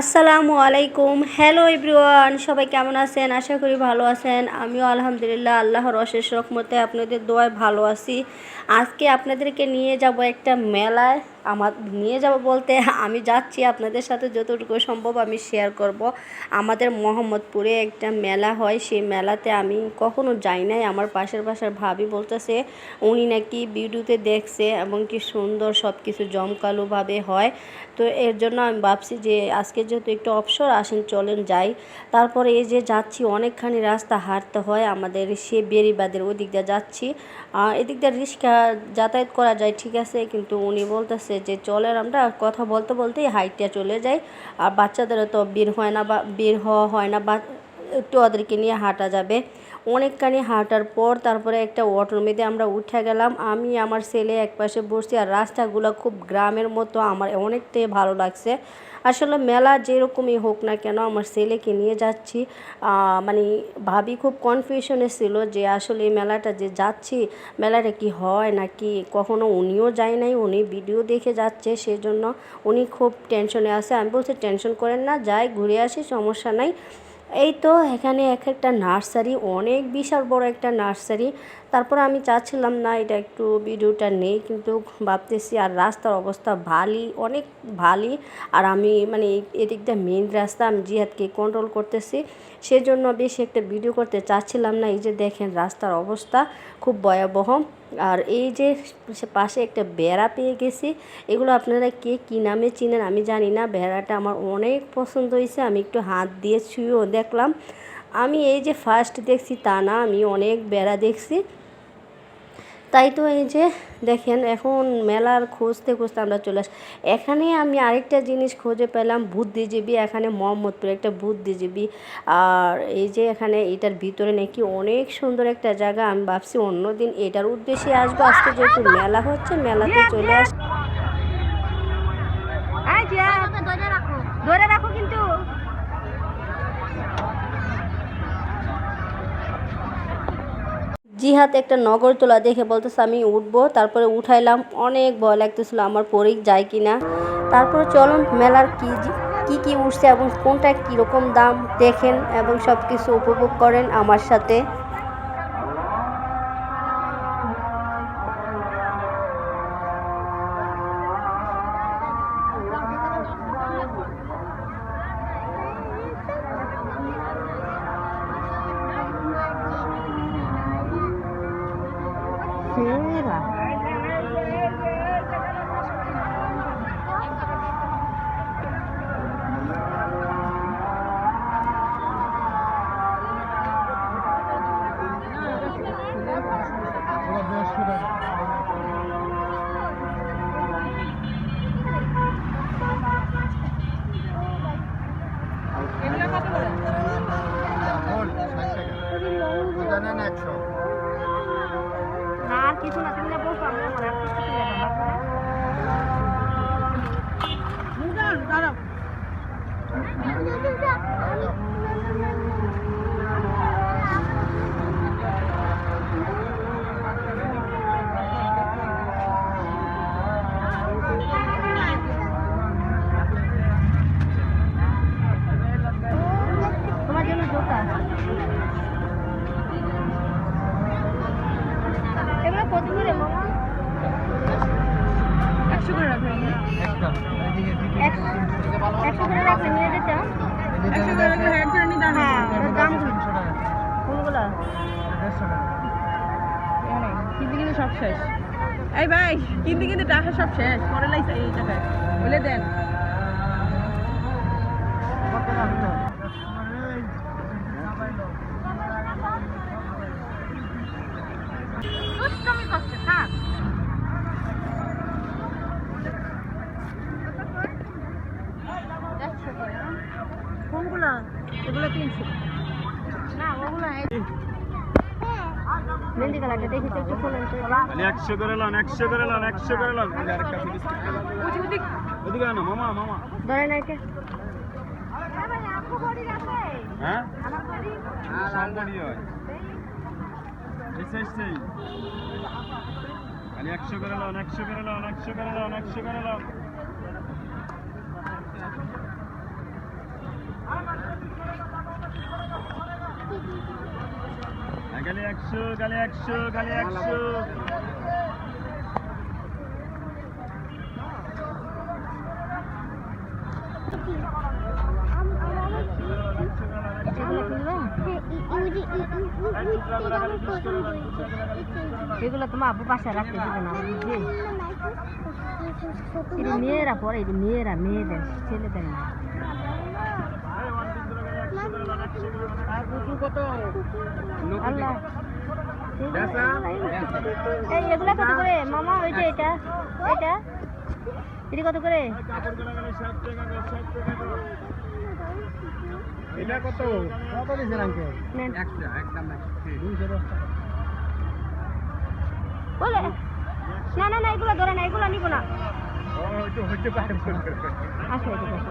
আসসালামু আলাইকুম। Hello everyone সবাই কেমন আছেন? আশা করি ভালো আছেন। আমিও আলহামদুলিল্লাহ, আল্লাহর অশেষ রকমতে আপনাদের দোয়ায় ভালো আছি। আজকে আপনাদেরকে নিয়ে যাব একটা মেলায়। আমার নিয়ে যাব বলতে আমি যাচ্ছি, আপনাদের সাথে যতটুকু সম্ভব আমি শেয়ার করব। আমাদের মোহাম্মদপুরে একটা মেলা হয়, সেই মেলাতে আমি কখনো যাই নাই। আমার পাশের পাশের ভাবি বলতেছে, উনি নাকি ভিডিওতে দেখছে এবং কি সুন্দর সব কিছু জমকালোভাবে হয়। তো এর জন্য আমি ভাবছি যে, আজকে যেহেতু একটু অবসর আসেন, চলেন যাই। তারপরে এই যে যাচ্ছি, অনেকখানি রাস্তা হাঁটতে হয়। আমাদের সে বেরিবাদের ওই দিক দিয়ে যাচ্ছি। এদিক দিয়ে রিক্সা যাতায়াত করা যায়, ঠিক আছে? কিন্তু উনি বলতেছে যে চলেন আমরা কথা বলতে বলতেই হাইটটা চলে যায় আর বাচ্চাদেরও তো বের হয় না বা, বের হওয়া হয় না বা, একটু ওদেরকে নিয়ে হাঁটা যাবে। অনেকখানি হাঁটার পর তারপরে একটা অটোর মধ্যে আমরা উঠে গেলাম। আমি, আমার ছেলে একপাশে বসছি আর রাস্তাগুলো খুব গ্রামের মতো, আমার অনেকটাই ভালো লাগছে। আসলে মেলা যেরকমই হোক না কেন, আমার ছেলেকে নিয়ে যাচ্ছি। মানে ভাবি খুব কনফিউশনে ছিল যে আসলে এই মেলাটা যে যাচ্ছি, মেলাটা কি হয় নাকি কখনো উনিও যায় নাই, উনি ভিডিও দেখে যাচ্ছে, সেজন্য উনি খুব টেনশনে আছে। আমি বলছি টেনশন করেন না, যাই, ঘুরে আসি, সমস্যা নাই। এই তো এখানে এক একটা নার্সারি, অনেক বিশাল বড় একটা নার্সারি। তারপর আমি চাচ্ছিলাম না এটা একটু ভিডিওটা নেই, কিন্তু ভাবতেছি আর রাস্তার অবস্থা ভালই, অনেক ভালই। আর আমি মানে এদিকটা মেন রাস্তা আমি জিহাদকে কন্ট্রোল করতেছি। সেজন্য বেশি একটা ভিডিও করতে চাচ্ছিলাম না। এই যে দেখেন রাস্তার অবস্থা, খুব ভয়াবহ। আর এই যে পাশে একটা বেড়া পেয়ে গেছি, এগুলো আপনারা কে কী নামে চিনেন আমি জানি না, বেড়াটা আমার অনেক পছন্দ হয়েছে, আমি একটু হাত দিয়ে ছুঁয়েও দেখলাম। আমি এই যে ফার্স্ট দেখছি তা না, আমি অনেক বেড়া দেখছি। তাই তো এই যে দেখেন, এখন মেলার খুঁজতে খুঁজতে আমরা চলে আস, এখানে আমি আরেকটা জিনিস খুঁজে পেলাম, বুদ্ধিজীবী, এখানে মোহাম্মদপুর একটা বুদ্ধিজীবী। আর এই যে এখানে এটার ভিতরে নাকি অনেক সুন্দর একটা জায়গা, আমি ভাবছি অন্যদিন এটার উদ্দেশ্যে আসব। আজকে যেহেতু মেলা হচ্ছে, মেলাতে চলে আস ধরে রাখো কিন্তু জিহাদ একটা নগর তোলা দেখে বলতেছে, আমি উঠবো। তারপরে উঠাইলাম, অনেক ভয় লাগতেছিল আমার পরে যায় কি না তারপরে চলুন, মেলার কি কি কি উঠছে এবং কোনটা কীরকম দাম দেখেন এবং সব কিছু উপভোগ করেন আমার সাথে। তোমার একশো করে রাখলে নিয়ে একশো করে রাখলে হ্যাঁ একশো নিতে দাম কোনগুলো? কিন্তু কিন্তু সব শেষ। এই ভাই কিন্তু কিন্তু টাকা সব শেষ। পরে লাইছে এই টাকায়। বলে দেন। দেখেছি একটু খোলেন তো একশো করে লন একশো করে লন একশো করে লন। ওদিকে আনো মামা মামা। ধরে না কে হ্যাঁ? একশো করে লন একশো করে লন একশো করে লন একশো করে লন। Thank you. লন একশো, গালে একশো গালে একশো। এগুলো তোমার আব্বু পাশে রাখতে দেবে না মেয়েরা পরে মেয়েরা, মেয়েদের ছেলেদের না আল্লাহ এই এগুলা কত করে? মামা ওইটা এটা। এটা? এটা কত করে? এটা কত? কত দিয়েছেন আঙ্কেল নেন। একশো একদম বলে? না না না এগুলো ধরে না এগুলো নিব না। ও পারে আসো এদিকে আসো?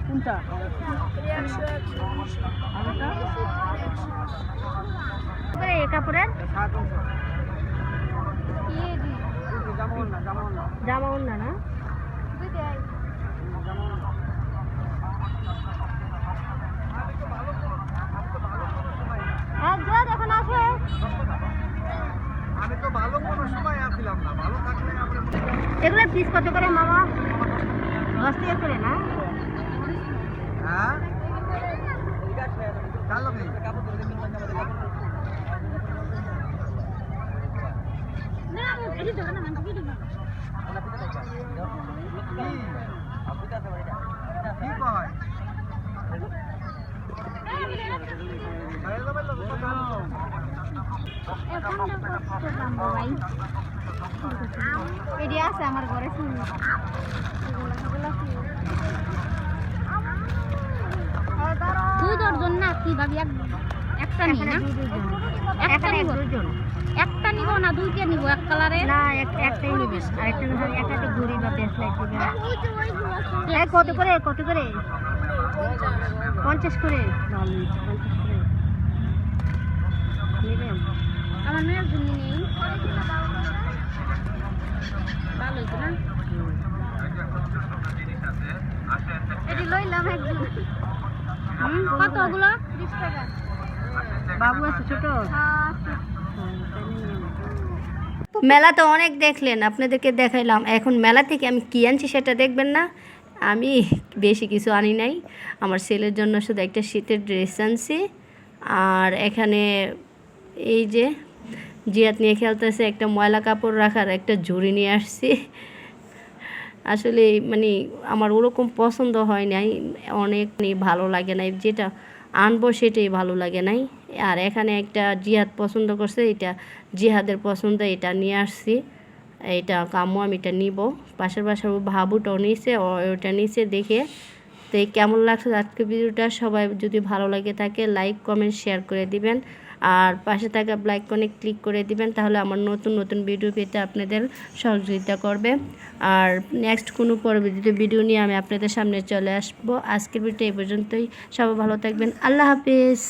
কোনটা? করে এ কাপড়ের? জামা ওড়না না একজন এখন আসে আমি তো ভালো কোনো সময় আসছিলাম না ভালো থাকলে আমরা এগুলো পিস কত করে মামা? দশ টাকা করে না হ্যাঁ কয়? এটি আছে আমার ঘরে শুনি দুই দর্জন না কি ভাবি একটা নিই না? একটা নিব। একটা নিব না দুইটা নিব এক কালারে? না এক- একটাই নিবি। আরেকটা ধর একটাতে ঘুরি বা ব্রেসলেট দিবে কত করে কত করে? পঞ্চাশ করে। আমার মেয়ের জন্য নেই। হইতো না এটি লইলাম একজন। কত ওগুলো? বিশ টাকা। বাবু আছে ছোট? আচ্ছা মেলা তো অনেক দেখলেন আপনাদেরকে দেখাইলাম। এখন মেলা থেকে আমি কী আনছি সেটা দেখবেন না। আমি বেশি কিছু আনি নাই। আমার ছেলের জন্য শুধু একটা শীতের ড্রেস আনছি। আর এখানে এই যে জিয়াত নিয়ে খেলতেছে, একটা ময়লা কাপড় রাখার, একটা ঝুড়ি নিয়ে আসছি। আসলে মানে আমার ওরকম পছন্দ হয় নাই, অনেক মানে ভালো লাগে নাই, যেটা আনব সেটাই ভালো লাগে নাই। আর এখানে একটা জিহাদ পছন্দ করছে, এটা জিহাদের পছন্দ, এটা নিয়ে আসছি। এটা কামো, আমি এটা নিব। পাশের পাশের ভাবুটাও নিয়েছে ও ওটা নিচে দেখে তো এই কেমন লাগছে আজকে ভিডিওটা? সবাই যদি ভালো লাগে থাকে লাইক কমেন্ট শেয়ার করে দিবেন। আর পাশে থাকা ব্লাইক কনে ক্লিক করে দিবেন, তাহলে আমার নতুন নতুন ভিডিও পেতে আপনাদের সহযোগিতা করবে। আর নেক্সট কোনো পরবর্তীতে ভিডিও নিয়ে আমি আপনাদের সামনে চলে আসব। আজকের ভিডিওটা এই পর্যন্তই। সবাই ভালো থাকবেন। আল্লাহ হাফিজ।